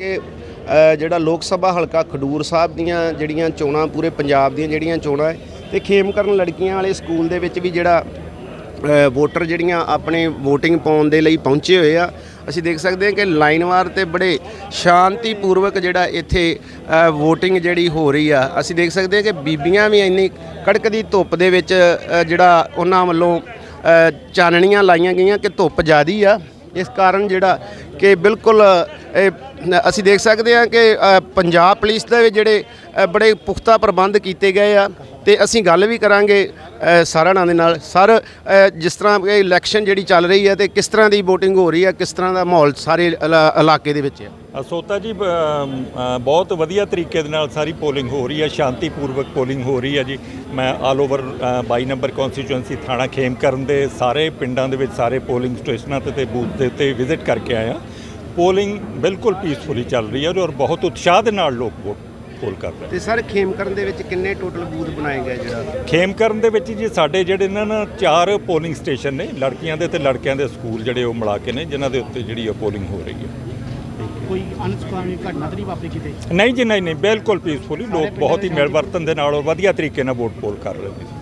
ਕਿ ਜਿਹੜਾ ਲੋਕ ਸਭਾ ਹਲਕਾ ਖਡੂਰ ਸਾਹਿਬ ਦੀਆਂ ਜਿਹੜੀਆਂ ਚੋਣਾਂ ਪੂਰੇ ਪੰਜਾਬ ਦੀਆਂ ਜਿਹੜੀਆਂ ਚੋਣਾਂ ਹੈ ਖੇਮ ਕਰਨ ਲੜਕੀਆਂ ਵਾਲੇ ਸਕੂਲ ਦੇ ਵਿੱਚ ਵੀ ਜਿਹੜਾ ਵੋਟਰ ਜਿਹੜੀਆਂ ਆਪਣੇ VOTING ਪਾਉਣ ਦੇ ਲਈ ਪਹੁੰਚੇ ਹੋਏ ਆ, ਅਸੀਂ ਦੇਖ ਸਕਦੇ ਹਾਂ ਕਿ ਲਾਈਨਵਾਰ ਤੇ ਬੜੇ ਸ਼ਾਂਤੀਪੂਰਵਕ ਜਿਹੜਾ ਇੱਥੇ VOTING ਜਿਹੜੀ ਹੋ ਰਹੀ ਆ, ਅਸੀਂ ਦੇਖ ਸਕਦੇ ਹਾਂ ਕਿ ਬੀਬੀਆਂ ਵੀ ਇੰਨੀ ਕੜਕਦੀ ਧੁੱਪ ਦੇ ਵਿੱਚ ਜਿਹੜਾ ਉਹਨਾਂ ਵੱਲੋਂ ਚਾਨਣੀਆਂ ਲਾਈਆਂ ਗਈਆਂ ਕਿ ਧੁੱਪ ਜ਼ਿਆਦੀ ਆ, ਇਸ ਕਾਰਨ ਜਿਹੜਾ ਕਿ ਬਿਲਕੁਲ ਅਸੀਂ ਦੇਖ ਸਕਦੇ ਹਾਂ ਕਿ ਪੰਜਾਬ ਪੁਲਿਸ ਦੇ ਜਿਹੜੇ ਬੜੇ ਪੁਖਤਾ ਪ੍ਰਬੰਧ ਕੀਤੇ ਗਏ ਆ ਤੇ ਅਸੀਂ ਗੱਲ ਵੀ ਕਰਾਂਗੇ ਅ, ਸਾਰਿਆਂ ਦੇ ਨਾਲ। ਸਰ ਜਿਸ ਤਰ੍ਹਾਂ ਇਹ ਇਲੈਕਸ਼ਨ ਜਿਹੜੀ ਚੱਲ ਰਹੀ ਹੈ ਤੇ ਕਿਸ ਤਰ੍ਹਾਂ ਦੀ VOTING ਹੋ ਰਹੀ ਹੈ ਕਿਸ ਤਰ੍ਹਾਂ ਦਾ ਮਾਹੌਲ ਸਾਰੇ ਇਲਾ- ਇਲਾਕੇ ਦੇ ਵਿੱਚ ਹੈ? ਸੋਤਾ ਜੀ ਬਹੁਤ ਵਧੀਆ ਤਰੀਕੇ ਦੇ ਨਾਲ ਸਾਰੀ ਪੋਲਿੰਗ ਹੋ ਰਹੀ ਹੈ ਸ਼ਾਂਤੀਪੂਰਵਕ ਪੋਲਿੰਗ ਹੋ ਰਹੀ ਹੈ ਜੀ। ਮੈਂ ਆਲ ਓਵਰ 22 ਨੰਬਰ ਕਨਸਟੀਚੁਐਂਸੀ ਥਾਣਾ ਖੇਮਕਰਨ ਦੇ ਸਾਰੇ ਪਿੰਡਾਂ ਦੇ ਵਿੱਚ ਸਾਰੇ ਪੋਲਿੰਗ ਸਟੇਸ਼ਨਾਂ ਤੇ ਤੇ ਬੂਥ ਦੇ ਉੱਤੇ ਵਿਜ਼ਿਟ ਕਰਕੇ ਆਇਆ। ਪੋਲਿੰਗ ਬਿਲਕੁਲ ਪੀਸਫੁਲੀ ਚੱਲ ਰਹੀ ਹੈ ਔਰ ਬਹੁਤ ਉਤਸ਼ਾਹ ਦੇ ਨਾਲ ਲੋਕ ਵੋਟ ਪੋਲ ਕਰ ਰਹੇ ਤੇ ਸਰ ਖੇਮਕਰਨ ਦੇ ਵਿੱਚ ਕਿੰਨੇ ਟੋਟਲ ਬੂਥ ਬਣਾਏ ਗਏ ਜਿਹੜਾ? ਖੇਮਕਰਨ ਦੇ ਵਿੱਚ ਜੀ ਸਾਡੇ ਜਿਹੜੇ ਇਹਨਾਂ ਨਾ ਚਾਰ ਪੋਲਿੰਗ ਸਟੇਸ਼ਨ ਨੇ ਲੜਕੀਆਂ ਦੇ ਤੇ ਲੜਕਿਆਂ ਦੇ ਸਕੂਲ ਜਿਹੜੇ ਉਹ ਮਿਲਾ ਕੇ ਨੇ ਜਿਨ੍ਹਾਂ ਦੇ ਉੱਤੇ ਜਿਹੜੀ ਉਹ ਪੋਲਿੰਗ ਹੋ ਰਹੀ ਹੈ। ਕੋਈ ਅਨਸਕਾਮੀ ਘਟਨਾ ਤਾਂ ਨਹੀਂ ਵਾਪਰੀ ਕਿਤੇ? ਨਹੀਂ ਜੀ ਨਹੀਂ ਨਹੀਂ ਬਿਲਕੁਲ ਪੀਸਫੁਲੀ ਲੋਕ ਬਹੁਤ ਹੀ ਮਿਲ ਵਰਤਨ ਦੇ ਨਾਲ ਔਰ ਵਧੀਆ ਤਰੀਕੇ ਨਾਲ ਵੋਟ ਪੋਲ ਕਰ ਰਹੇ ਨੇ।